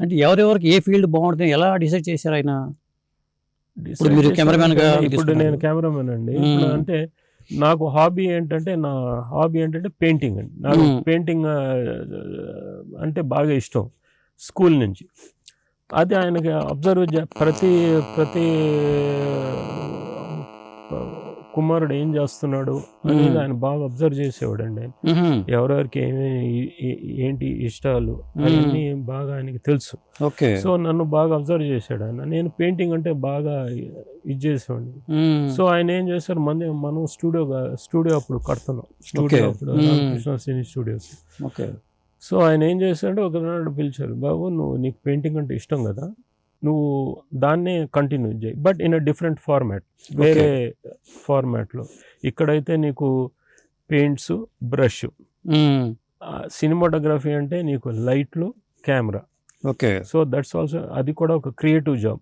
అంటే ఎవరెవరికి ఏ ఫీల్డ్ బాగుంటుంది ఎలా డిసైడ్ చేశారు ఆయన ఇప్పుడు మీరు cameraman గా. ఇప్పుడు. నేను కెమెరామెన్ అండి. అంటే నాకు హాబీ ఏంటంటే నా హాబీ ఏంటంటే పెయింటింగ్ అండి నాకు. పెయింటింగ్ అంటే బాగా ఇష్టం స్కూల్ నుంచి అది ఆయనకి అబ్జర్వ్ ప్రతి ప్రతి కుమారుడు ఏం చేస్తున్నాడు అనేది. ఆయన బాగా అబ్జర్వ్ చేసేవాడు అండి. ఎవరెవరికి ఏమి ఏంటి ఇష్టాలు అవన్నీ బాగా ఆయనకి తెలుసు. ఓకే. సో నన్ను బాగా అబ్జర్వ్ చేశాడు ఆయన. నేను పెయింటింగ్ అంటే బాగా ఇది చేసేవాడిని. సో ఆయన ఏం చేశారు? మంది మనం స్టూడియో స్టూడియో అప్పుడు కడుతున్నాం. స్టూడియో. అప్పుడు. Ramakrishna cine studios okay. So ఆయన ఏం చేశాడు? ఒకనాడు పిలిచారు బాబు నువ్వు నీకు పెయింటింగ్ అంటే ఇష్టం కదా? నువ్వు దాన్నే కంటిన్యూ చేయి but in a different format వేరే ఫార్మాట్లో ఇక్కడైతే నీకు పెయింట్స్ బ్రష్. సినిమాటోగ్రఫీ అంటే నీకు లైట్లు camera okay so that's also అది కూడా ఒక క్రియేటివ్ జాబ్.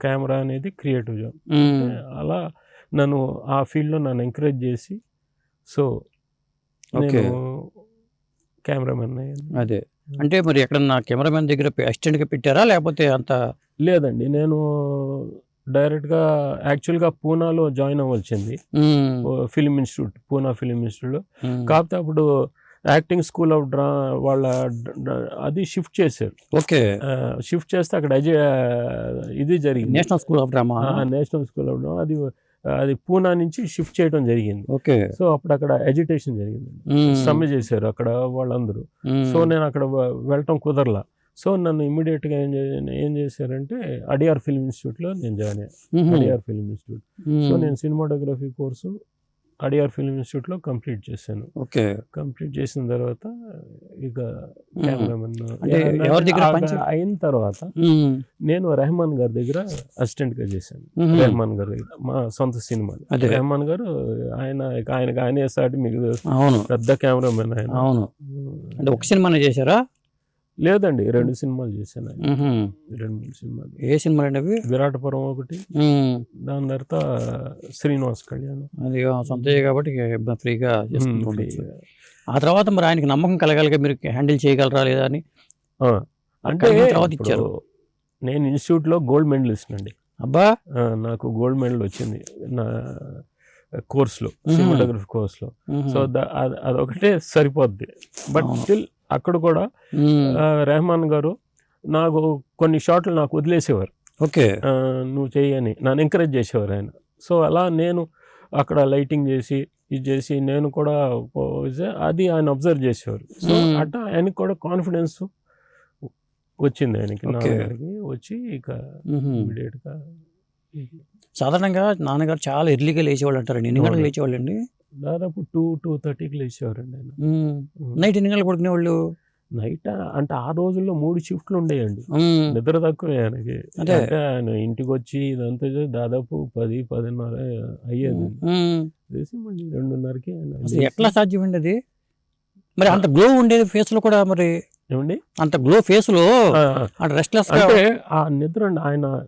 కెమెరా అనేది క్రియేటివ్ జాబ్ మ్మ్. అలా నన్ను ఆ ఫీల్డ్లో నన్ను ఎంకరేజ్ చేసి సో. నేను కెమెరామెన్ అయ్యాను అదే అంటే మరి ఎక్కడన్నా కెమెరామెన్ దగ్గర అసిస్టెంట్గా పెట్టారా? లేకపోతే అంత లేదండి. నేను డైరెక్ట్గా యాక్చువల్గా పూనాలో జాయిన్ అవ్వాల్సింది. ఫిలిం ఇన్స్టిట్యూట్ పూనా ఫిలిం ఇన్స్టిట్యూట్లో. మ్మ్. కాకపోతే అప్పుడు యాక్టింగ్ స్కూల్ ఆఫ్ డ్రా వాళ్ళ అది షిఫ్ట్ చేశారు. ఓకే. షిఫ్ట్ చేస్తే అక్కడ ఇది జరిగింది. National school of drama? National school of draw అది అది పూనా నుంచి షిఫ్ట్ చేయడం జరిగింది ఓకే సో అప్పుడు అక్కడ ఎడ్యుటేషన్ జరిగింది మ్మ్. సమ్మె చేశారు అక్కడ వాళ్ళందరూ. సో నేను అక్కడ వెళ్ళటం కుదరలా సో నన్ను ఇమ్మీడియట్గా ఏం ఏం చేశారంటే అడియార్ ఫిల్మ్ ఇన్స్టిట్యూట్లో నేను జాయిన్ అయ్యాను మ్మ్. Adyar film institute so. నేను సినిమాటోగ్రఫీ కోర్సు అడియార్ ఫిల్మ్ ఇన్స్టిట్యూట్లో కంప్లీట్ చేశాను. ఓకే. కంప్లీట్ చేసిన తర్వాత ఇక. కెమెరామెన్ అయిన తర్వాత. నేను రెహమాన్ గారి దగ్గర అసిస్టెంట్గా చేశాను. రెహమాన్ గారి దగ్గర మా సొంత సినిమాలు అదే. రెహమాన్ గారు ఆయన ఇక ఆయనకి ఆయనే సాటి మీకు పెద్ద కెమెరామెన్ ఆయన. అవును. అంటే ఒక సినిమానే చేశారా? లేదండి రెండు సినిమాలు చేశాను. రెండు మూడు సినిమాలు ఏ సినిమాలు అండి అవి విరాటపురం ఒకటి. దాని తర్వాత శ్రీనివాస్ కళ్యాణ్ అది సొంతయ్య కాబట్టి ఫ్రీగా ఆ తర్వాత మరి ఆయనకి నమ్మకం కలగాలిగా మీరు హ్యాండిల్ చేయగలరా లేదా అని అంటే తర్వాత ఇచ్చారు. నేను ఇన్స్టిట్యూట్లో గోల్డ్ మెడలిస్ట్ అండి అబ్బా నాకు గోల్డ్ మెడల్ వచ్చింది నా కోర్సులో. సినిమాటోగ్రఫీ కోర్సులో. సో అదొకటే సరిపోద్ది బట్. స్టిల్ అక్కడ కూడా రెహమాన్ గారు నాకు కొన్ని షాట్లు నాకు వదిలేసేవారు. ఓకే. నువ్వు చేయని నన్ను ఎంకరేజ్ చేసేవారు ఆయన. సో అలా నేను అక్కడ లైటింగ్ చేసి ఇది చేసి నేను కూడా అది ఆయన అబ్జర్వ్ చేసేవారు. సో. అట్లా ఆయనకి కూడా కాన్ఫిడెన్స్ వచ్చింది ఆయనకి. నాన్నగారికి వచ్చి ఇక. ఇమీడియట్గా సాధారణంగా నాన్నగారు చాలా ఎర్లీగా లేచేవాళ్ళు అంటారండి. ఎన్ని గంటలకు అవును. దాదాపు టూ టూ థర్టీకి లేచేవారండి ఆయన. నైట్ ఎన్ని గంటలకు పడుకునేవాళ్ళు? నైట్? అంటే ఆ రోజుల్లో మూడు షిఫ్ట్లు ఉండేయండి. నిద్ర తక్కువే ఆయనకి. అంటే ఆయన ఇంటికి వచ్చి ఇదంతా దాదాపు పది పదిన్నర అయ్యేది. చేసి మళ్ళీ రెండున్నరకి ఆయన ఎట్లా సాధ్యం అండి అది? మరి అంత గ్లో ఉండేది ఫేస్లో కూడా మరి? ఏమండి? అంత గ్లో ఫేస్లో రెస్ట్లెస్ అంటే ఆ నిద్ర ఆయన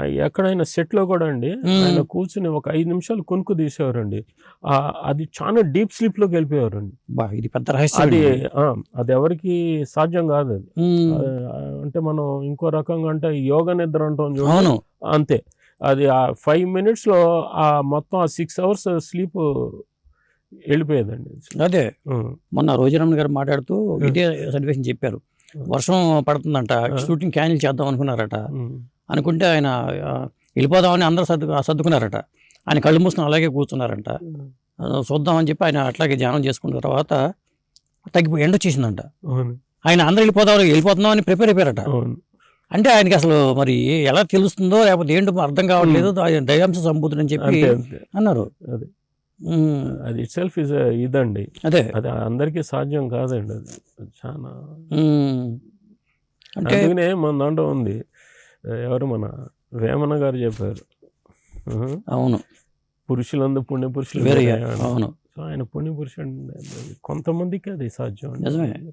ఎక్కడైనా సెట్లో కూడా అండి. ఆయన కూర్చుని ఒక ఐదు నిమిషాలు కొనుక్కు తీసేవారండి. ఆ అది చాలా డీప్ స్లీప్లోకి వెళ్ళిపోయేవారండి. బా, ఇది పెద్ద రహస్యం అది అది ఎవరికి సాధ్యం కాదు అది. అంటే మనం ఇంకో రకంగా అంటే యోగ నిద్ర అంటాం చూడండి. అంతే. అది ఆ ఫైవ్ మినిట్స్లో ఆ మొత్తం ఆ సిక్స్ అవర్స్ స్లీప్ వెళ్ళిపోయేదండి. అదే. మొన్న రోజారామన్ గారు మాట్లాడుతూ ఇదే సన్నివేశం చెప్పారు. వర్షం పడుతుందంట షూటింగ్ క్యాన్సిల్ చేద్దాం అనుకున్నారట. అనుకుంటే ఆయన వెళ్ళిపోదామని అందరూ సర్దు సర్దుకున్నారట. ఆయన కళ్ళు మూసుకుని అలాగే కూర్చున్నారంట. చూద్దామని చెప్పి ఆయన అట్లాగే ధ్యానం చేసుకున్న తర్వాత తగ్గిపోయి ఎండ వచ్చేసిందంట. ఆయన అందరూ వెళ్ళిపోదాం వెళ్ళిపోతున్నాం అని ప్రిపేర్ అయిపోయారట. అంటే ఆయనకి అసలు మరి ఎలా తెలుస్తుందో లేకపోతే ఏంటో అర్థం కావట్లేదు. ఆయన దయాంశ సంబూతుడు అని చెప్పి అన్నారు. అదే. ఇట్ సెల్ఫ్ ఇస్ ఇదండి. అదే. అది అందరికీ సాధ్యం కాదండి అది. చాలా అంటే మన దాంట్లో ఉంది. ఎవరు మన వేమన గారు చెప్పారు. అవును పురుషులందు పుణ్య పురుషులు. అవును సో ఆయన పుణ్య పురుషుడు కొంతమందికి అది సాధ్యం. నిజమే.